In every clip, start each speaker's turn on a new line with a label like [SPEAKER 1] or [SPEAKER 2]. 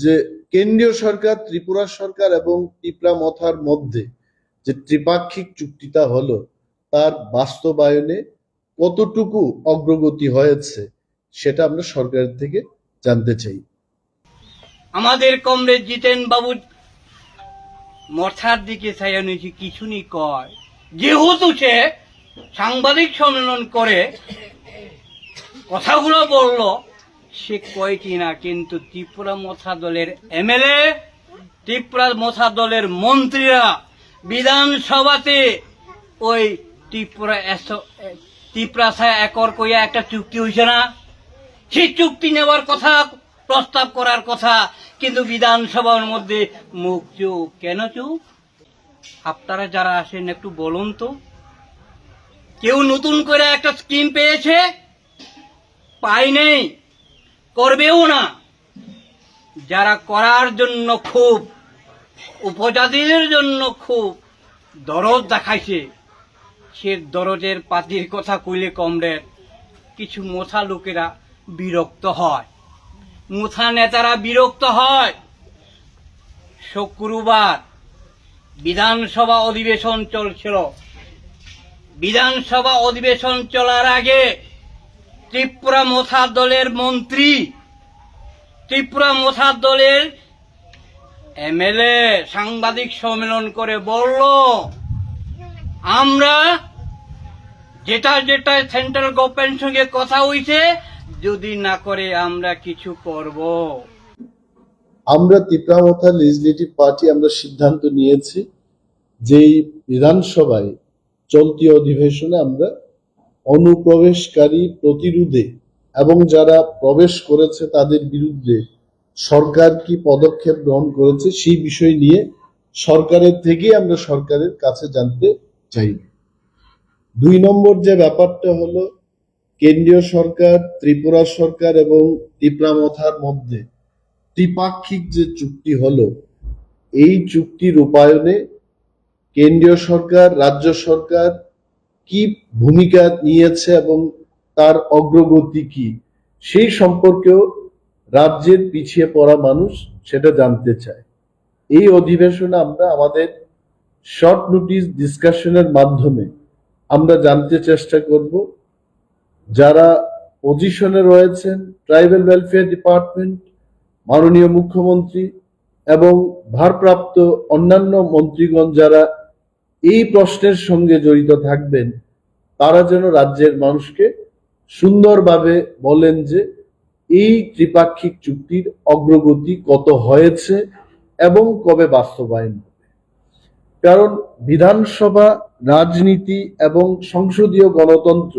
[SPEAKER 1] যে কেন্দ্রীয় সরকার, ত্রিপুরা সরকার এবং ত্রিপুরা মথার মধ্যে যে ত্রিপাক্ষিক চুক্তিটা হলো, তার বাস্তবায়নে কতটুকু অগ্রগতি হয়েছে সেটা আমরা সরকারের থেকে জানতে চাই।
[SPEAKER 2] আমাদের কমরেড জিতেন বাবু, মথার দিকে কিছু নি কয়। যেহেতু সে সাংবাদিক সম্মেলন করে, কথাগুলো বলল সে কয় কিনা কিন্তু ত্রিপুরা মথা দলের এমএলএ, ত্রিপুরা মথা দলের মন্ত্রীরা বিধানসভাতে ওই ত্রিপুরা ত্রিপুরা একর কইয়া একটা চুক্তি হয়েছে না। সেই চুক্তি নেওয়ার কথা, প্রস্তাব করার কথা, কিন্তু বিধানসভার মধ্যে মুখ চুপ। কেন চুপ? আপনারা যারা আসেন একটু বলুন তো। কেউ নতুন করে একটা স্কিম পেয়েছে? পাই নেই। করবেও না। যারা করার জন্য খুব, উপজাতিদের জন্য খুব দরদ দেখাইছে, সে দরদের পাতির কথা কইলে কমরেড, কিছু মোথা লোকেরা বিরক্ত হয়। মুথা নেতারা বিরক্ত হয়। শুক্রবার বিধানসভা অধিবেশন চলছিল। বিধানসভা অধিবেশন চলার আগে ত্রিপুরা মোথা দলের মন্ত্রী। ত্রিপুরা মোথা দলের এমএলএ সাংবাদিক সম্মেলন করে বলল, আমরা যেটা যেটা সেন্ট্রাল গভর্নমেন্ট সঙ্গে কথা হইছে, যদি না করে আমরা কিছু করব।
[SPEAKER 1] আমরা ত্রিপুরা মথা লেজিসলেটিভ পার্টি আমরা সিদ্ধান্ত নিয়েছি যে বিধানসভায় চলতি অধিবেশনে আমরা অনুপ্রবেশকারী প্রতিরোধে এবং যারা প্রবেশ করেছে তাদের বিরুদ্ধে সরকার কি পদক্ষেপ গ্রহণ করেছে সেই বিষয় নিয়ে সরকারের থেকে আমরা সরকারের কাছে জানতে চাইব দুই নম্বর যে ব্যাপারটা হলো, কেন্দ্রীয় সরকার, ত্রিপুরা সরকার এবং ত্রিপুরা মথার মধ্যে ত্রিপাক্ষিক যে চুক্তি হলো, এই চুক্তি রূপায়ণে কেন্দ্রীয় সরকার, রাজ্য সরকার কি ভূমিকা নিয়েছে এবং তার অগ্রগতি কি? সেই সম্পর্কেও রাজ্যের পিছিয়ে পড়া মানুষ সেটা জানতে চায়। এই অধিবেশনে আমরা আমাদের শর্ট নোটিশ ডিসকাশনের মাধ্যমে আমরা জানতে চেষ্টা করব, যারা পজিশনে রয়েছেন ট্রাইবাল ওয়েলফেয়ার ডিপার্টমেন্ট মাননীয় মুখ্যমন্ত্রী এবং ভারপ্রাপ্ত অন্যান্য মন্ত্রীগণ যারা এই প্রশ্নের সঙ্গে জড়িত থাকবেন তারা যেন রাজ্যের মানুষকে সুন্দরভাবে বলেন যে এই ত্রিপাক্ষিক চুক্তির অগ্রগতি কত হয়েছে এবং কবে বাস্তবায়ন হবে। কারণ বিধানসভা, রাজনীতি এবং সংসদীয় গণতন্ত্র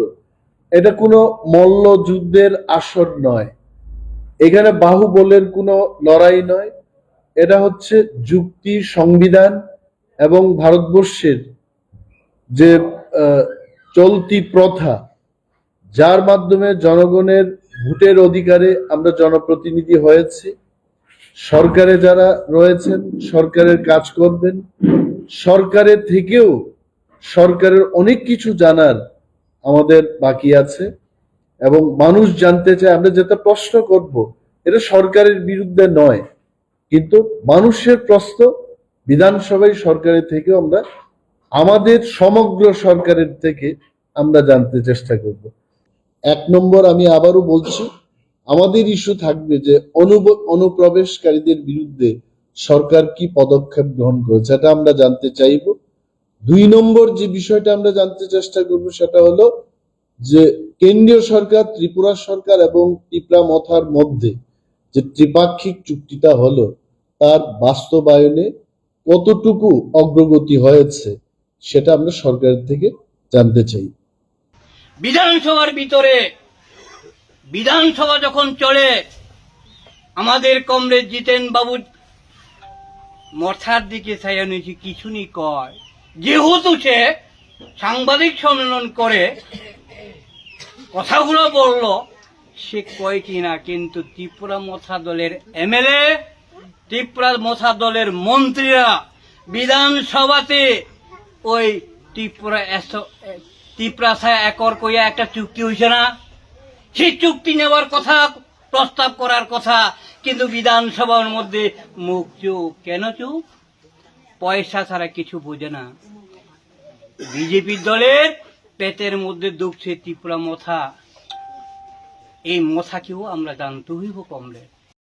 [SPEAKER 1] এটা কোনো মল্লযুদ্ধের আসর নয়। এখানে বাহুবলের কোনো লড়াই নয়। এটা হচ্ছে যুক্তি, সংবিধান এবং ভারতবর্ষের যে চলতি প্রথা, যার মাধ্যমে জনগণের ভোটের অধিকারে আমরা জনপ্রতিনিধি হয়েছি, সরকারে যারা রয়েছেন, সরকারের কাজ করবেন সরকারের থেকেও সরকারের অনেক কিছু জানার আমাদের বাকি আছে এবং মানুষ জানতে চায়, আমরা যেটা প্রশ্ন করব, এটা সরকারের বিরুদ্ধে নয়, কিন্তু মানুষের প্রশ্ন বিধানসভায় সরকারের থেকে আমরা, আমাদের সমগ্র সরকারের থেকে আমরা জানতে চেষ্টা করব। এক নম্বর আমি আবারও বলছি, আমাদের ইস্যু থাকবে যে অনুপ্রবেশকারীদের বিরুদ্ধে সরকার কি পদক্ষেপ গ্রহণ করেছে সেটা আমরা জানতে চাইব। দুই নম্বর যে বিষয়টা আমরা জানতে চেষ্টা করব, সেটা হলো যে কেন্দ্রীয় সরকার, ত্রিপুরা সরকার এবং ত্রিপুরা মথার মধ্যে যে ত্রিপাক্ষিক চুক্তিটা হলো, তার বাস্তবায়নে কতটুকু অগ্রগতি হয়েছে সেটা আমরা সরকারের থেকে জানতে চাই।
[SPEAKER 2] বিধানসভার ভিতরে, বিধানসভা যখন চলে, আমাদের কমরেড জিতেন বাবু মথার দিকে নিয়েছি, কিছু নি কয়। যেহেতু সে সাংবাদিক সম্মেলন করে, কথাগুলো বলল, সে কয় কিনা কিন্তু ত্রিপুরা মথা দলের এমএলএ ত্রিপুরা মথা দলের মন্ত্রীরা বিধানসভাতে ওই ত্রিপুরা এস- ত্রিপুরা ছায়া একর কইয়া একটা চুক্তি হয়েছে না। সেই চুক্তি নেওয়ার কথা, প্রস্তাব করার কথা, কিন্তু বিধানসভার মধ্যে মুখ চুপ। কেন চুপ? পয়সা ছাড়া কিছু বোঝে না। বিজেপি দলের পেটের মধ্যে দুঃখছে ত্রিপুরা মথা এই মথাকেও আমরা জানতে হইব কমরে